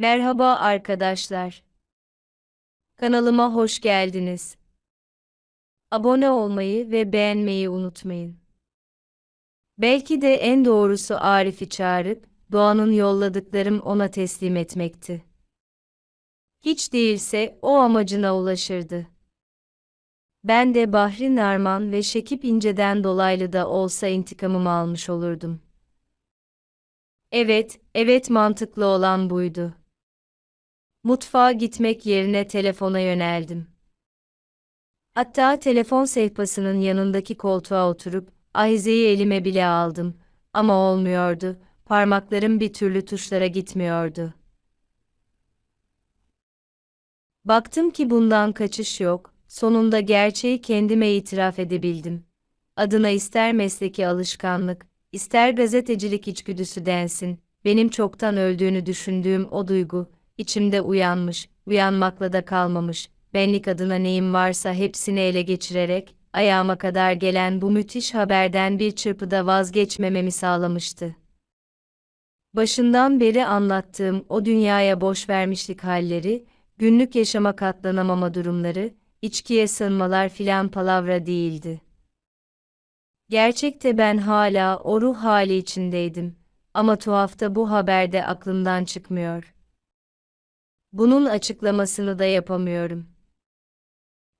Merhaba arkadaşlar. Kanalıma hoş geldiniz. Abone olmayı ve beğenmeyi unutmayın. Belki de en doğrusu Arif'i çağırıp, Doğan'ın yolladıklarım ona teslim etmekti. Hiç değilse o amacına ulaşırdı. Ben de Bahri Narman ve Şekip İnce'den dolaylı da olsa intikamımı almış olurdum. Evet, evet mantıklı olan buydu. Mutfağa gitmek yerine telefona yöneldim. Hatta telefon sehpasının yanındaki koltuğa oturup ahizeyi elime bile aldım ama olmuyordu. Parmaklarım bir türlü tuşlara gitmiyordu. Baktım ki bundan kaçış yok. Sonunda gerçeği kendime itiraf edebildim. Adına ister mesleki alışkanlık, ister gazetecilik içgüdüsü densin, benim çoktan öldüğünü düşündüğüm o duygu, içimde uyanmış, uyanmakla da kalmamış, benlik adına neyim varsa hepsini ele geçirerek, ayağıma kadar gelen bu müthiş haberden bir çırpıda vazgeçmememi sağlamıştı. Başından beri anlattığım o dünyaya boş vermişlik halleri, günlük yaşama katlanamama durumları, içkiye sığınmalar filan palavra değildi. Gerçekte ben hala o ruh hali içindeydim. Ama tuhafta bu haberde aklımdan çıkmıyor. Bunun açıklamasını da yapamıyorum.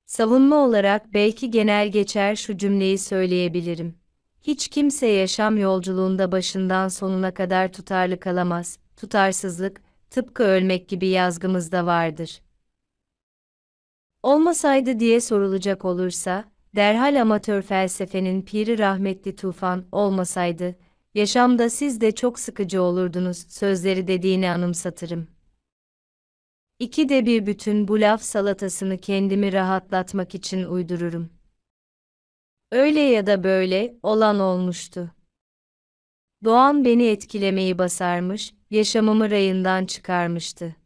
Savunma olarak belki genel geçer şu cümleyi söyleyebilirim. Hiç kimse yaşam yolculuğunda başından sonuna kadar tutarlı kalamaz. Tutarsızlık, tıpkı ölmek gibi yazgımızda vardır. Olmasaydı diye sorulacak olursa, derhal amatör felsefenin piri rahmetli Tufan olmasaydı, yaşamda siz de çok sıkıcı olurdunuz sözleri dediğini anımsatırım. İki de bir bütün bu laf salatasını kendimi rahatlatmak için uydururum. Öyle ya da böyle olan olmuştu. Doğan beni etkilemeyi basarmış, yaşamımı rayından çıkarmıştı.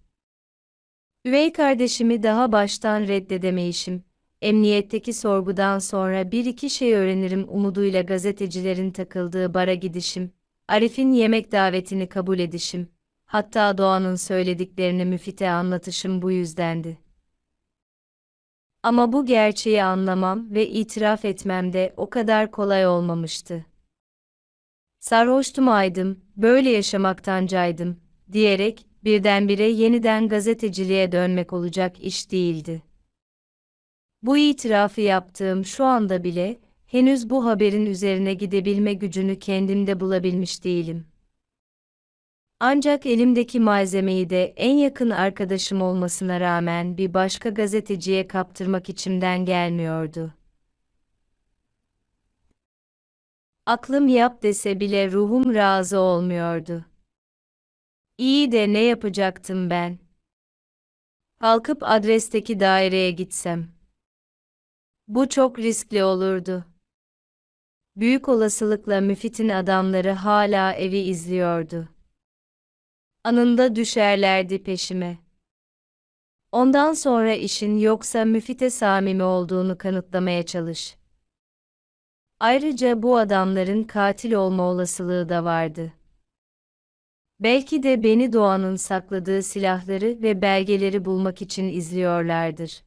Üvey kardeşimi daha baştan reddedemeyişim, emniyetteki sorgudan sonra bir iki şey öğrenirim umuduyla gazetecilerin takıldığı bara gidişim, Arif'in yemek davetini kabul edişim, hatta Doğan'ın söylediklerini müfite anlatışım bu yüzdendi. Ama bu gerçeği anlamam ve itiraf etmem de o kadar kolay olmamıştı. Sarhoştum aydım, böyle yaşamaktan caydım, diyerek, birdenbire yeniden gazeteciliğe dönmek olacak iş değildi. Bu itirafı yaptığım şu anda bile, henüz bu haberin üzerine gidebilme gücünü kendimde bulabilmiş değilim. Ancak elimdeki malzemeyi de en yakın arkadaşım olmasına rağmen bir başka gazeteciye kaptırmak içimden gelmiyordu. Aklım yap dese bile ruhum razı olmuyordu. İyi de ne yapacaktım ben? Kalkıp adresteki daireye gitsem. Bu çok riskli olurdu. Büyük olasılıkla Müfit'in adamları hala evi izliyordu. Anında düşerlerdi peşime. Ondan sonra işin yoksa Müfit'e samimi olduğunu kanıtlamaya çalış. Ayrıca bu adamların katil olma olasılığı da vardı. Belki de beni Doğan'ın sakladığı silahları ve belgeleri bulmak için izliyorlardır.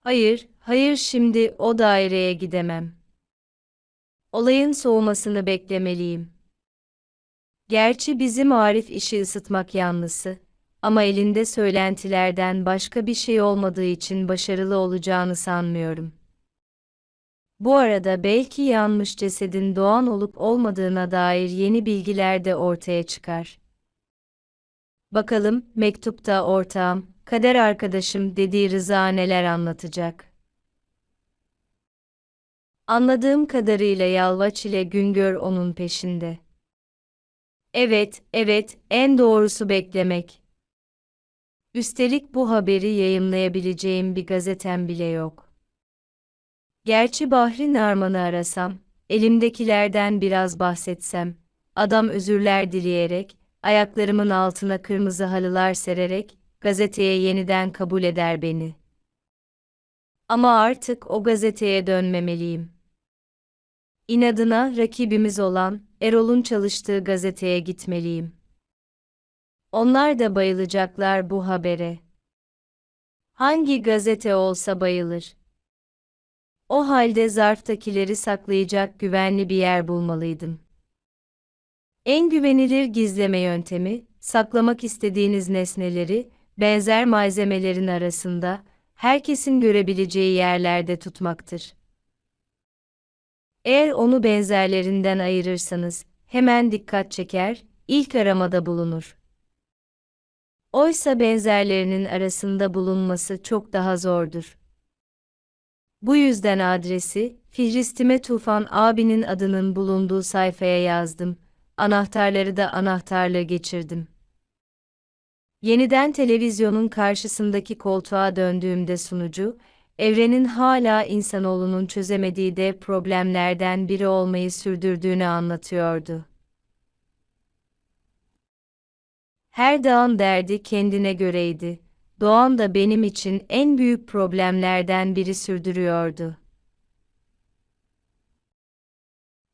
Hayır, hayır şimdi o daireye gidemem. Olayın soğumasını beklemeliyim. Gerçi bizim Arif işi ısıtmak yanlısı, ama elinde söylentilerden başka bir şey olmadığı için başarılı olacağını sanmıyorum. Bu arada belki yanmış cesedin Doğan olup olmadığına dair yeni bilgiler de ortaya çıkar. Bakalım, mektupta ortağım, kader arkadaşım dediği Rıza neler anlatacak. Anladığım kadarıyla Yalvaç ile Güngör onun peşinde. Evet, evet, en doğrusu beklemek. Üstelik bu haberi yayımlayabileceğim bir gazetem bile yok. Gerçi Bahri Narman'ı arasam, elimdekilerden biraz bahsetsem, adam özürler dileyerek, ayaklarımın altına kırmızı halılar sererek, gazeteye yeniden kabul eder beni. Ama artık o gazeteye dönmemeliyim. İnadına rakibimiz olan Erol'un çalıştığı gazeteye gitmeliyim. Onlar da bayılacaklar bu habere. Hangi gazete olsa bayılır. O halde zarftakileri saklayacak güvenli bir yer bulmalıydım. En güvenilir gizleme yöntemi, saklamak istediğiniz nesneleri, benzer malzemelerin arasında, herkesin görebileceği yerlerde tutmaktır. Eğer onu benzerlerinden ayırırsanız, hemen dikkat çeker, ilk aramada bulunur. Oysa benzerlerinin arasında bulunması çok daha zordur. Bu yüzden adresi, Fihristime Tufan abinin adının bulunduğu sayfaya yazdım, anahtarları da anahtarla geçirdim. Yeniden televizyonun karşısındaki koltuğa döndüğümde sunucu, evrenin hala insanoğlunun çözemediği de problemlerden biri olmayı sürdürdüğünü anlatıyordu. Her dağın derdi kendine göreydi. Doğan da benim için en büyük problemlerden biri sürdürüyordu.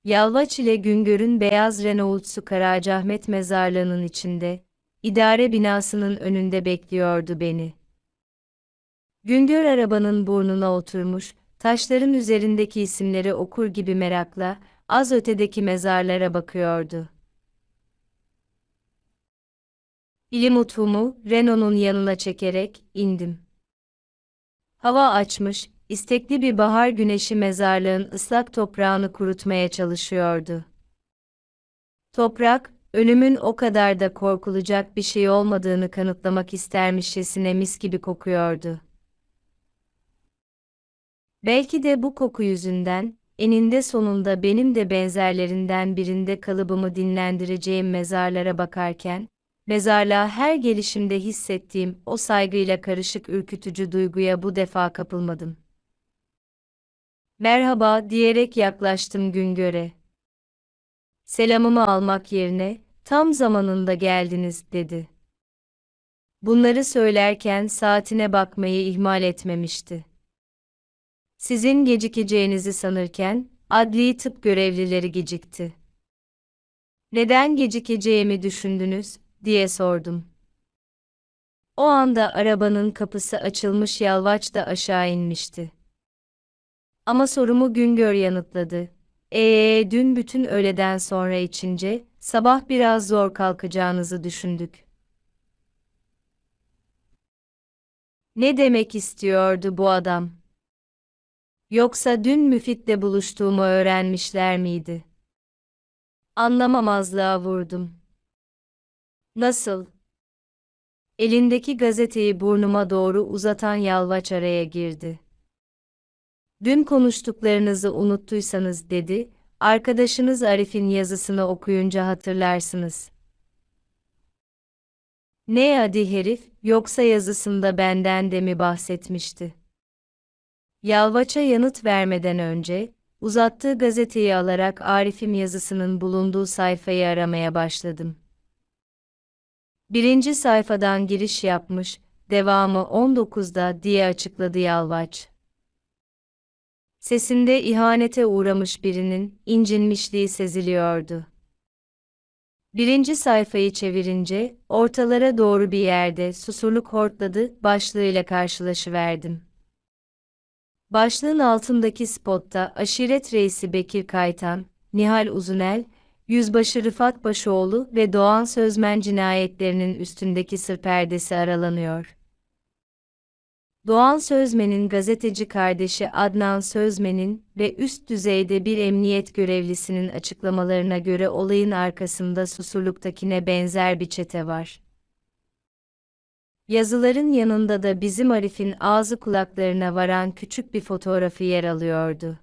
Yalvaç ile Güngör'ün beyaz Renault'su Karacaahmet mezarlığının içinde, idare binasının önünde bekliyordu beni. Güngör arabanın burnuna oturmuş, taşların üzerindeki isimleri okur gibi merakla, az ötedeki mezarlara bakıyordu. İlim utfumu, Renault'un yanına çekerek, indim. Hava açmış, istekli bir bahar güneşi mezarlığın ıslak toprağını kurutmaya çalışıyordu. Toprak, ölümün o kadar da korkulacak bir şey olmadığını kanıtlamak istermişçesine mis gibi kokuyordu. Belki de bu koku yüzünden, eninde sonunda benim de benzerlerinden birinde kalıbımı dinlendireceğim mezarlara bakarken, mezarlığa her gelişimde hissettiğim o saygıyla karışık ürkütücü duyguya bu defa kapılmadım. Merhaba diyerek yaklaştım Güngör'e. Selamımı almak yerine, tam zamanında geldiniz dedi. Bunları söylerken saatine bakmayı ihmal etmemişti. Sizin gecikeceğinizi sanırken, adli tıp görevlileri gecikti. Neden gecikeceğimi düşündünüz, diye sordum. O anda arabanın kapısı açılmış yalvaç da aşağı inmişti. Ama sorumu Güngör yanıtladı. Eee dün bütün öğleden sonra içince, sabah biraz zor kalkacağınızı düşündük. Ne demek istiyordu bu adam? Yoksa dün Müfit'le buluştuğumu öğrenmişler miydi? Anlamamazlığa vurdum. Nasıl? Elindeki gazeteyi burnuma doğru uzatan yalvaç araya girdi. Dün konuştuklarınızı unuttuysanız dedi, arkadaşınız Arif'in yazısını okuyunca hatırlarsınız. Ne adi herif, yoksa yazısında benden de mi bahsetmişti? Yalvaç'a yanıt vermeden önce, uzattığı gazeteyi alarak Arif'in yazısının bulunduğu sayfayı aramaya başladım. Birinci sayfadan giriş yapmış, devamı 19'da diye açıkladı Yalvaç. Sesinde ihanete uğramış birinin incinmişliği seziliyordu. Birinci sayfayı çevirince, ortalara doğru bir yerde susurluk hortladı başlığıyla karşılaşıverdim. Başlığın altındaki spotta aşiret reisi Bekir Kaytan, Nihal Uzunel, Yüzbaşı Rıfat Başoğlu ve Doğan Sözmen cinayetlerinin üstündeki sır perdesi aralanıyor. Doğan Sözmen'in gazeteci kardeşi Adnan Sözmen'in ve üst düzeyde bir emniyet görevlisinin açıklamalarına göre olayın arkasında Susurluk'takine benzer bir çete var. Yazıların yanında da bizim Arif'in ağzı kulaklarına varan küçük bir fotoğrafı yer alıyordu.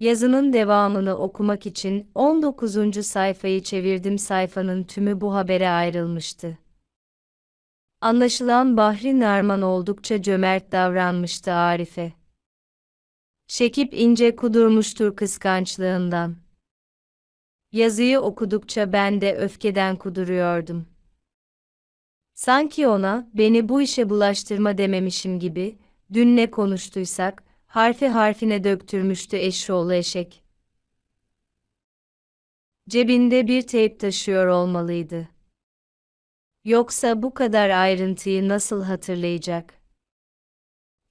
Yazının devamını okumak için 19. sayfayı çevirdim sayfanın tümü bu habere ayrılmıştı. Anlaşılan Bahri Narman oldukça cömert davranmıştı Arif'e. Şekip ince kudurmuştur kıskançlığından. Yazıyı okudukça ben de öfkeden kuduruyordum. Sanki ona, beni bu işe bulaştırma dememişim gibi, dün ne konuştuysak, harfi harfine döktürmüştü eşşoğlu eşek. Cebinde bir teyp taşıyor olmalıydı. Yoksa bu kadar ayrıntıyı nasıl hatırlayacak?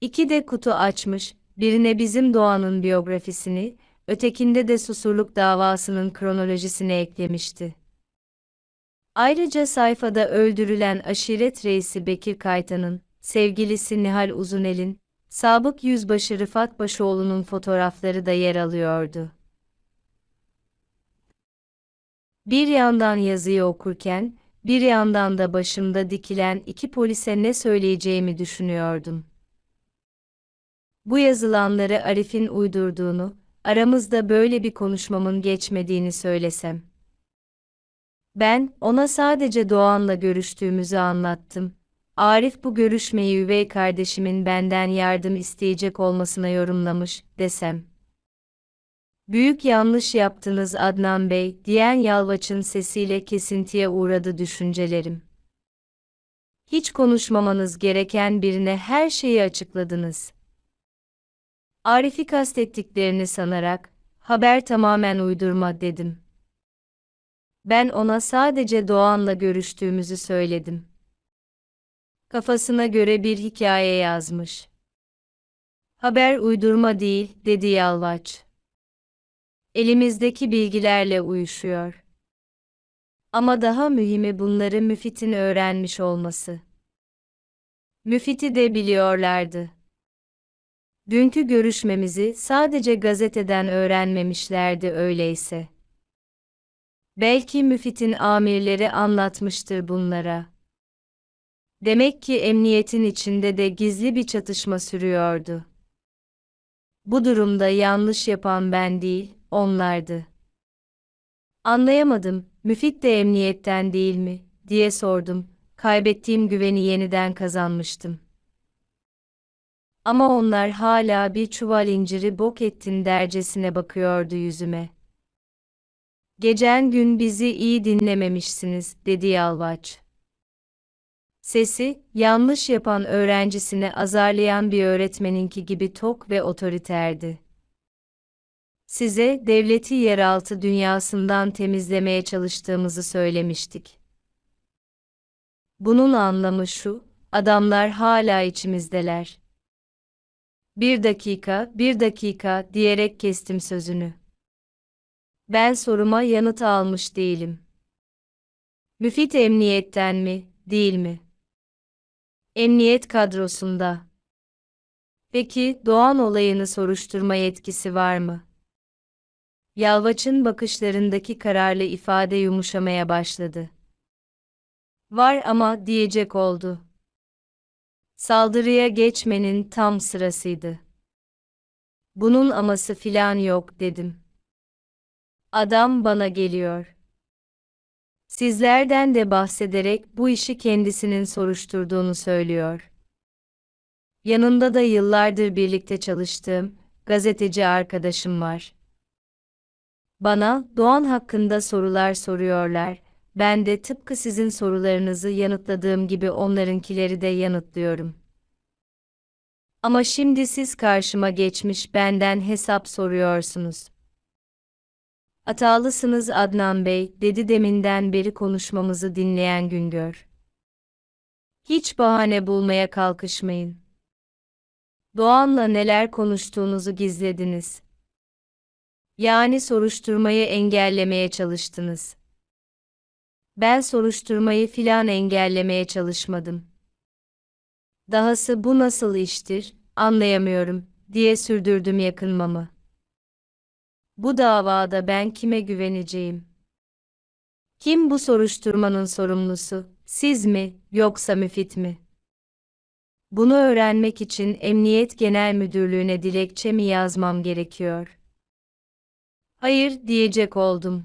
İki de kutu açmış, birine bizim Doğan'ın biyografisini, ötekinde de Susurluk davasının kronolojisini eklemişti. Ayrıca sayfada öldürülen aşiret reisi Bekir Kaytan'ın, sevgilisi Nihal Uzunel'in, sabık yüzbaşı Rıfat Başoğlu'nun fotoğrafları da yer alıyordu. Bir yandan yazıyı okurken, bir yandan da başımda dikilen iki polise ne söyleyeceğimi düşünüyordum. Bu yazılanları Arif'in uydurduğunu, aramızda böyle bir konuşmamın geçmediğini söylesem. Ben, ona sadece Doğan'la görüştüğümüzü anlattım. Arif bu görüşmeyi üvey kardeşimin benden yardım isteyecek olmasına yorumlamış, desem. Büyük yanlış yaptınız Adnan Bey, diyen Yalvaç'ın sesiyle kesintiye uğradı düşüncelerim. Hiç konuşmamanız gereken birine her şeyi açıkladınız. Arif'i kastettiklerini sanarak, haber tamamen uydurma dedim. Ben ona sadece Doğan'la görüştüğümüzü söyledim. Kafasına göre bir hikaye yazmış. Haber uydurma değil, dedi Yalvaç. Elimizdeki bilgilerle uyuşuyor. Ama daha mühimi bunları Müfit'in öğrenmiş olması. Müfit'i de biliyorlardı. Dünkü görüşmemizi sadece gazeteden öğrenmemişlerdi öyleyse. Belki Müfit'in amirleri anlatmıştır bunlara. Demek ki emniyetin içinde de gizli bir çatışma sürüyordu. Bu durumda yanlış yapan ben değil, onlardı. Anlayamadım, Müfit de emniyetten değil mi, diye sordum. Kaybettiğim güveni yeniden kazanmıştım. Ama onlar hala bir çuval inciri bok ettin dercesine bakıyordu yüzüme. Geçen gün bizi iyi dinlememişsiniz, dedi Yalvaç. Sesi, yanlış yapan öğrencisini azarlayan bir öğretmeninki gibi tok ve otoriterdi. Size devleti yeraltı dünyasından temizlemeye çalıştığımızı söylemiştik. Bunun anlamı şu, adamlar hala içimizdeler. Bir dakika, bir dakika diyerek kestim sözünü. Ben soruma yanıt almış değilim. Müfit emniyetten mi, değil mi? Emniyet kadrosunda. Peki, Doğan olayını soruşturma yetkisi var mı? Yalvaç'ın bakışlarındaki kararlı ifade yumuşamaya başladı. Var ama diyecek oldu. Saldırıya geçmenin tam sırasıydı. Bunun aması filan yok dedim. Adam bana geliyor. Sizlerden de bahsederek bu işi kendisinin soruşturduğunu söylüyor. Yanında da yıllardır birlikte çalıştığım gazeteci arkadaşım var. Bana Doğan hakkında sorular soruyorlar. Ben de tıpkı sizin sorularınızı yanıtladığım gibi onlarınkileri de yanıtlıyorum. Ama şimdi siz karşıma geçmiş benden hesap soruyorsunuz. Hatalısınız Adnan Bey, dedi deminden beri konuşmamızı dinleyen Güngör. Hiç bahane bulmaya kalkışmayın. Doğan'la neler konuştuğunuzu gizlediniz. Yani soruşturmayı engellemeye çalıştınız. Ben soruşturmayı filan engellemeye çalışmadım. Dahası bu nasıl iştir, anlayamıyorum, diye sürdürdüm yakınmamı. Bu davada ben kime güveneceğim? Kim bu soruşturmanın sorumlusu, siz mi, yoksa müfit mi? Bunu öğrenmek için Emniyet Genel Müdürlüğü'ne dilekçe mi yazmam gerekiyor? Hayır diyecek oldum.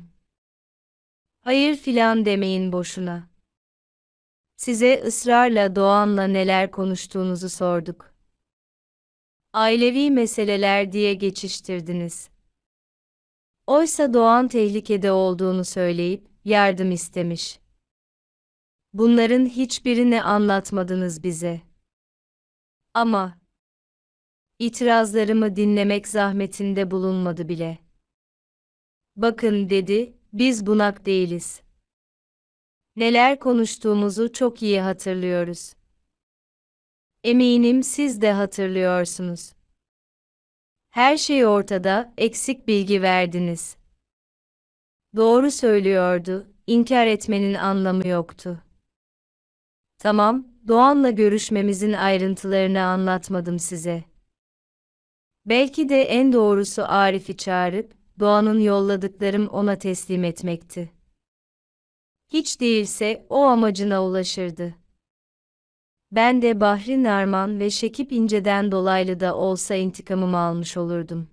Hayır filan demeyin boşuna. Size ısrarla Doğan'la neler konuştuğunuzu sorduk. Ailevi meseleler diye geçiştirdiniz. Oysa Doğan tehlikede olduğunu söyleyip yardım istemiş. Bunların hiçbirini anlatmadınız bize. Ama itirazlarımı dinlemek zahmetinde bulunmadı bile. Bakın dedi, biz bunak değiliz. Neler konuştuğumuzu çok iyi hatırlıyoruz. Eminim siz de hatırlıyorsunuz. Her şey ortada, eksik bilgi verdiniz. Doğru söylüyordu, inkar etmenin anlamı yoktu. Tamam, Doğan'la görüşmemizin ayrıntılarını anlatmadım size. Belki de en doğrusu Arif'i çağırıp, Doğan'ın yolladıklarım ona teslim etmekti. Hiç değilse o amacına ulaşırdı. Ben de Bahri Narman ve Şekip İnce'den dolaylı da olsa intikamımı almış olurdum.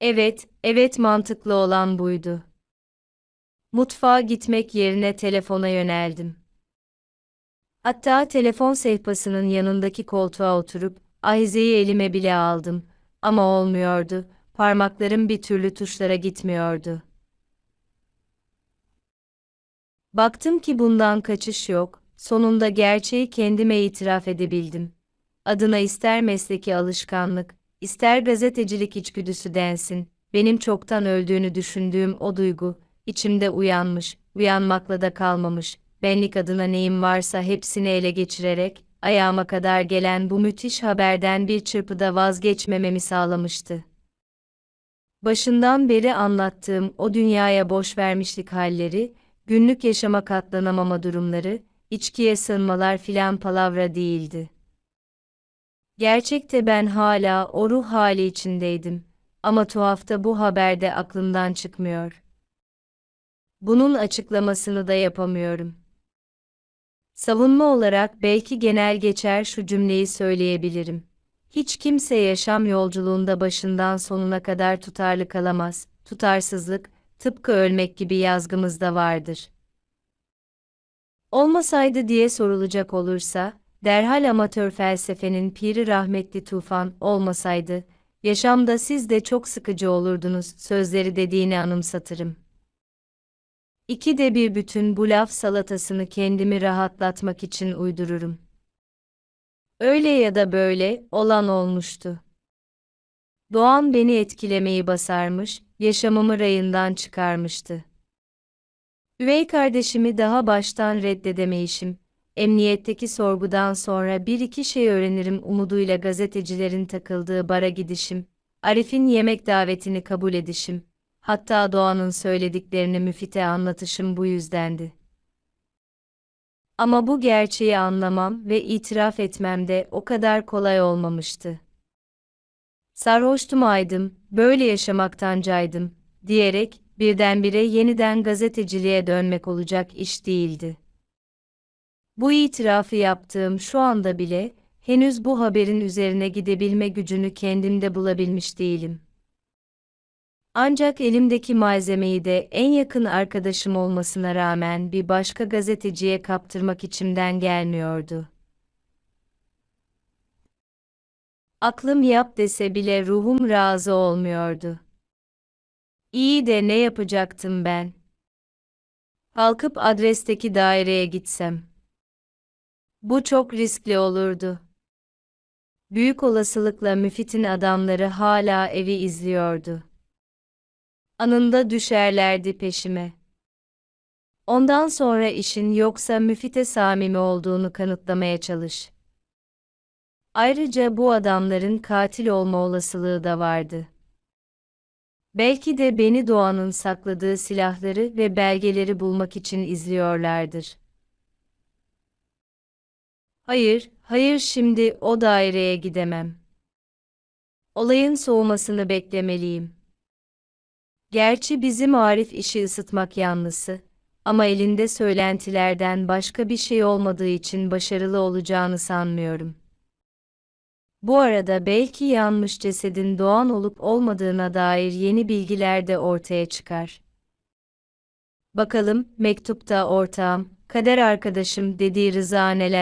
Evet, evet mantıklı olan buydu. Mutfağa gitmek yerine telefona yöneldim. Hatta telefon sehpasının yanındaki koltuğa oturup ahizeyi elime bile aldım ama olmuyordu. Parmaklarım bir türlü tuşlara gitmiyordu. Baktım ki bundan kaçış yok. Sonunda gerçeği kendime itiraf edebildim. Adına ister mesleki alışkanlık, ister gazetecilik içgüdüsü densin, benim çoktan öldüğünü düşündüğüm o duygu, içimde uyanmış, uyanmakla da kalmamış, benlik adına neyim varsa hepsini ele geçirerek, ayağıma kadar gelen bu müthiş haberden bir çırpıda vazgeçmememi sağlamıştı. Başından beri anlattığım o dünyaya boş vermişlik halleri, günlük yaşama katlanamama durumları, içkiye sığınmalar filan palavra değildi. Gerçekte ben hala o ruh hali içindeydim. Ama tuhafta bu haberde aklımdan çıkmıyor. Bunun açıklamasını da yapamıyorum. Savunma olarak belki genel geçer şu cümleyi söyleyebilirim. Hiç kimse yaşam yolculuğunda başından sonuna kadar tutarlı kalamaz. Tutarsızlık, tıpkı ölmek gibi yazgımızda vardır. Olmasaydı diye sorulacak olursa, derhal amatör felsefenin piri rahmetli Tufan olmasaydı, yaşamda siz de çok sıkıcı olurdunuz sözleri dediğini anımsatırım. İki de bir bütün bu laf salatasını kendimi rahatlatmak için uydururum. Öyle ya da böyle, olan olmuştu. Doğan beni etkilemeyi basarmış, yaşamımı rayından çıkarmıştı. Üvey kardeşimi daha baştan reddedemeyişim, emniyetteki sorgudan sonra bir iki şey öğrenirim umuduyla gazetecilerin takıldığı bara gidişim, Arif'in yemek davetini kabul edişim, hatta Doğan'ın söylediklerini müfite anlatışım bu yüzdendi. Ama bu gerçeği anlamam ve itiraf etmem de o kadar kolay olmamıştı. Sarhoştum aydım, böyle yaşamaktan caydım, diyerek, birdenbire yeniden gazeteciliğe dönmek olacak iş değildi. Bu itirafı yaptığım şu anda bile, henüz bu haberin üzerine gidebilme gücünü kendimde bulabilmiş değilim. Ancak elimdeki malzemeyi de en yakın arkadaşım olmasına rağmen bir başka gazeteciye kaptırmak içimden gelmiyordu. Aklım yap dese bile ruhum razı olmuyordu. İyi de ne yapacaktım ben? Kalkıp adresteki daireye gitsem. Bu çok riskli olurdu. Büyük olasılıkla Müfit'in adamları hala evi izliyordu. Anında düşerlerdi peşime. Ondan sonra işin yoksa Müfit'e samimi olduğunu kanıtlamaya çalış. Ayrıca bu adamların katil olma olasılığı da vardı. Belki de beni Doğan'ın sakladığı silahları ve belgeleri bulmak için izliyorlardır. Hayır, hayır şimdi o daireye gidemem. Olayın soğumasını beklemeliyim. Gerçi bizim Arif işi ısıtmak yanlısı, ama elinde söylentilerden başka bir şey olmadığı için başarılı olacağını sanmıyorum. Bu arada belki yanmış cesedin doğan olup olmadığına dair yeni bilgiler de ortaya çıkar. Bakalım, mektupta ortağım, kader arkadaşım dediği Rıza neler